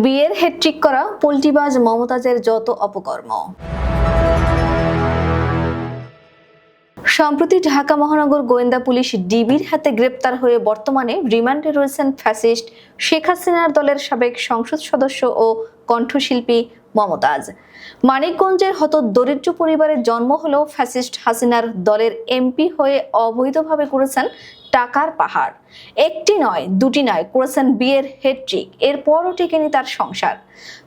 বিয়ের হেট্রিক করা পোল্টিবাজ মমতাজের যত অপকর্ম। সম্প্রতি ঢাকা মহানগর গোয়েন্দা পুলিশ ডিবির হাতে গ্রেপ্তার হয়ে বর্তমানে রিমান্ডে রয়েছেন ফ্যাসিস্ট শেখ হাসিনার দলের সাবেক সংসদ সদস্য ও কণ্ঠশিল্পী মমতাজ। মানিকগঞ্জের হত দরিদ্র পরিবারের জন্ম হলেও ফ্যাসিস্ট হাসিনার দলের এমপি হয়ে অবৈধভাবে করেছেন টাকার পাহাড়। একটি নয়, দুটি নয়, করেছেন বিয়ের হেট্রিক এরপরও টেকেনি তার সংসার।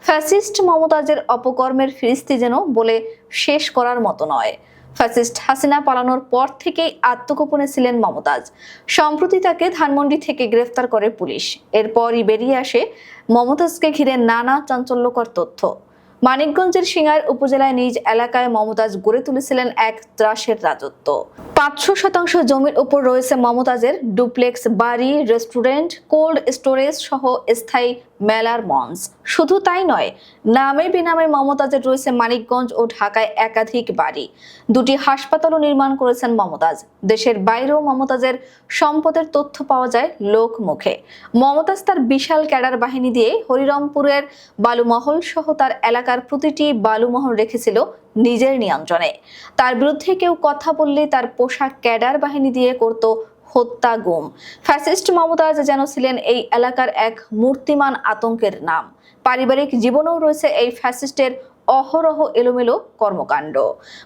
ফ্যাসিস্ট মমতাজের অপকর্মের ফিরিস্তি যেন বলে শেষ করার মতো নয়। ফ্যাসিস্ট হাসিনা পালানোর পর থেকেই আত্মগোপনে ছিলেন মমতাজ। সম্প্রতি তাকে ধানমন্ডি থেকে গ্রেফতার করে পুলিশ। এরপরই বেরিয়ে আসে মমতাজকে ঘিরে নানা চাঞ্চল্যকর তথ্য। মানিকগঞ্জের সিঙ্গার উপজেলায় নিজ এলাকায় মমতাজ গড়ে তুলেছিলেন এক ত্রাসের রাজত্ব। পাঁচশো শতাংশ জমির উপর রয়েছে মমতাজের ডুপ্লেক্স বাড়ি, রেস্টুরেন্ট, কোল্ড স্টোরেজ সহ স্থায়ী মেলার মঞ্চ। শুধু তাই নয়, নামে বেনামে মমতাজের রয়েছে মানিকগঞ্জ ও ঢাকায় একাধিক বাড়ি। দুটি হাসপাতালও নির্মাণ করেছেন মমতাজ। দেশের বাইরেও মমতাজের সম্পদের তথ্য পাওয়া যায় লোক মুখে মমতাজ তার বিশাল ক্যাডার বাহিনী দিয়ে হরিরামপুরের বালুমহল সহ তার এলাকার প্রতিটি বালুমহল রেখেছিল নিজের নিয়ন্ত্রণে। তার বিরুদ্ধে কেউ কথা বললে তার পোশাক ক্যাডার বাহিনী দিয়ে করত হত্যা গুম। ফ্যাসিস্ট মমতাজ যেন ছিলেন এই এলাকার এক মূর্তিমান আতঙ্কের নাম। পারিবারিক জীবনেও রয়েছে এই ফ্যাসিস্টের অহরহ এলোমেলো কর্মকাণ্ড।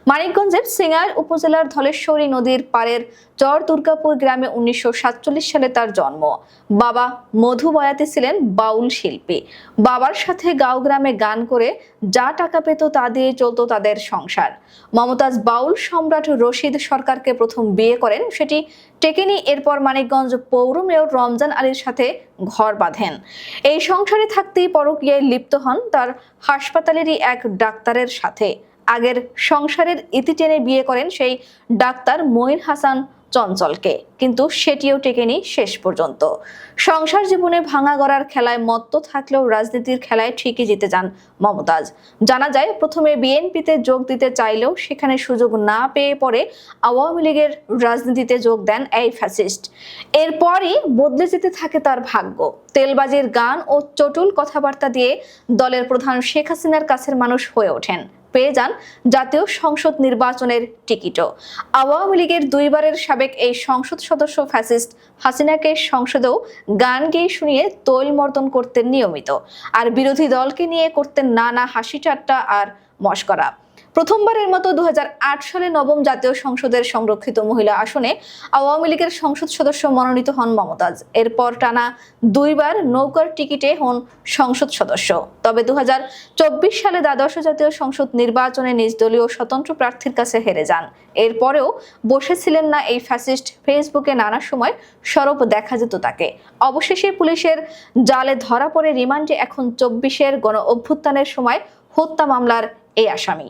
মানিকগঞ্জের সিঙ্গার উপজেলার ধলেশ্বরী নদীর পাড়ের চর দুর্গাপুর গ্রামে উনিশশো সাতচল্লিশ সালে তার জন্ম। বাবা মধু বয়াতি ছিলেন বাউল শিল্পী। বাবার সাথে গাঁও গ্রামে গান করে যা টাকা পেত তা দিয়ে চলতো তাদের সংসার। মমতাজ বাউল সম্রাট রশিদ সরকারকে প্রথম বিয়ে করেন, সেটি টেকেনি এরপর মানিকগঞ্জ পৌর মেয়র রমজান আলীর সাথে ঘর বাঁধেন। এই সংসারে থাকতেই পরকীয়ায় লিপ্ত হন তার হাসপাতালেরই এক ডাক্তারের সাথে। আগের সংসারের ইতি টেনে বিয়ে করেন সেই ডাক্তার মঈন হাসান চঞ্চলকে, কিন্তু সেটিও টেকেনি শেষ পর্যন্ত। সংসার জীবনে ভাঙা গড়ার খেলায় মত্ত থাকলেও রাজনীতির খেলায় ঠিকই জিতে যান মমতাজ। জানা যায়, প্রথমে বিএনপিতে যোগ দিতে চাইলেও সেখানে সুযোগ না পেয়ে পরে আওয়ামী লীগের রাজনীতিতে যোগ দেন এই ফ্যাসিস্ট। এরপরই বদলে যেতে থাকে তার ভাগ্য। তেলবাজির গান ও চটুল কথাবার্তা দিয়ে দলের প্রধান শেখ হাসিনার কাছের মানুষ হয়ে ওঠেন। পেয়ে যান জাতীয় সংসদ নির্বাচনের টিকিটও। আওয়ামী লীগের দুইবারের সাবেক এই সংসদ সদস্য ফ্যাসিস্ট হাসিনাকে সংসদেও গান গেয়ে শুনিয়ে তৈলমর্দন করতেন নিয়মিত। আর বিরোধী দলকে নিয়ে করতেন নানা হাসি ঠাট্টা আর মস্করা। প্রথমবারের মতো দু হাজার আট সালে নবম জাতীয় সংসদের সংরক্ষিত মহিলা আসনে আওয়ামী লীগের সংসদ সদস্য মনোনীত হন মমতাজ। এরপর টানা দুইবার নৌকার টিকিটে হন সংসদ সদস্য। তবে দু হাজার চব্বিশ সালে দ্বাদশ জাতীয় সংসদ নির্বাচনে নিজ দলীয় স্বতন্ত্র প্রার্থীর কাছে হেরে যান। এরপরেও বসেছিলেন না এই ফ্যাসিস্ট। ফেসবুকে নানা সময় সরব দেখা যেত তাকে। অবশেষে পুলিশের জালে ধরা পড়ে রিমান্ডে এখন চব্বিশের গণ অভ্যুত্থানের সময় হত্যা মামলার এই আসামি।